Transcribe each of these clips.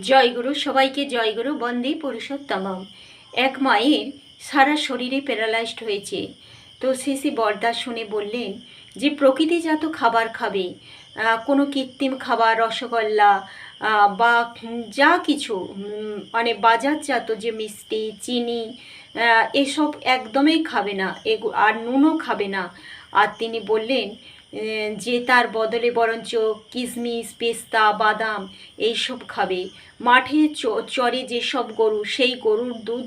জয়গুরু সবাইকে জয়গুরু বন্দে পুরুষোত্তমম। এক মায়ের সারা শরীরে প্যারালাইজড হয়েছে। তো শেষে বরদা শুনে বললেন, যে প্রকৃতিজাত খাবার খাবে কোনো কৃত্রিম খাবার, রসগোল্লা বা যা কিছু মানে বাজারজাত যে মিষ্টি, চিনি এসব একদমই খাবে না, এগু- আর নুনও খাবে না। আর তিনি বললেন যে তার বদলে বরঞ্চ কিশমিশ পেস্তা, বাদাম এইসব খাবে। মাঠে চরে যেসব গরু, সেই গরুর দুধ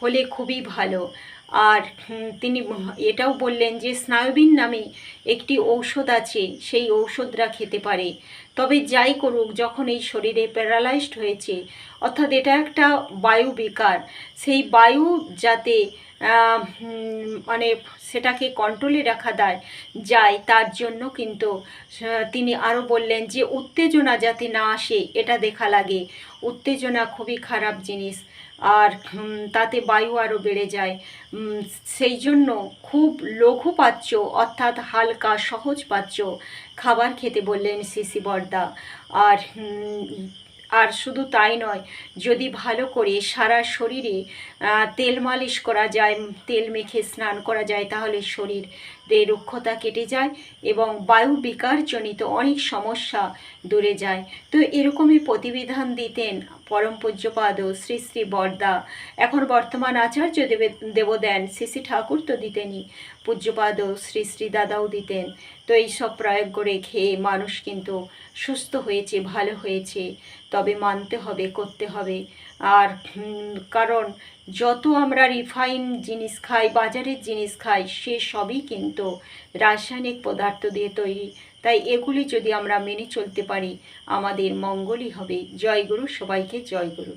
হলে খুবই ভালো। আর তিনি এটাও বললেন যে, স্নায়ুবিন নামে একটি ঔষধ আছে, সেই ঔষধরা খেতে পারে। তবে যাই করুক, যখন এই শরীরে প্যারালাইজড হয়েছে, অর্থাৎ এটা একটা বায়ু বেকার, সেই বায়ু যাতে মানে সেটাকে কন্ট্রোলে রাখা দেয় যায়, তার জন্য কিন্তু তিনি আরও বললেন যে, উত্তেজনা যাতে না আসে, এটা দেখা লাগে। উত্তেজনা খুবই খারাপ জিনিস। আর তাতে বায়ু আরও বেড়ে যায়। সেই জন্য খুব লঘু পাচ্য অর্থাৎ হালকা সহজ পাচ্য খাবার খেতে বললেন সিসি বর্দা। আর আর শুধু তাই নয়, যদি ভালো করে সারা শরীরে তেল মালিশ করা যায়, তেল মেখে স্নান করা যায়, তাহলে শরীর রুক্ষতা কেটে যায় এবং বায়ু বিকারজনিত অনেক সমস্যা দূরে যায়। তো এরকমই প্রতিবিধান দিতেন পরম পূজ্যপাদ শ্রী শ্রী বর্দা। এখন বর্তমান আচার্য দেবে দেবদেন শ্রী শ্রী ঠাকুর তো দিতেনই, পূজ্যপাদ শ্রী শ্রী দাদাও দিতেন। তো এইসব প্রয়োগ করে খেয়ে মানুষ কিন্তু সুস্থ হয়েছে, ভালো হয়েছে। তবে মানতে হবে, করতে হবে। আর কারণ যত আমরা রিফাইন জিনিস খাই, বাজারের জিনিস খাই, সে সবই কিন্তু রাসায়নিক পদার্থ দিয়ে তৈরি। তাই এগুলি যদি আমরা মেনে চলতে পারি, আমাদের মঙ্গলই হবে। জয়গুরু, সবাইকে জয় গুরু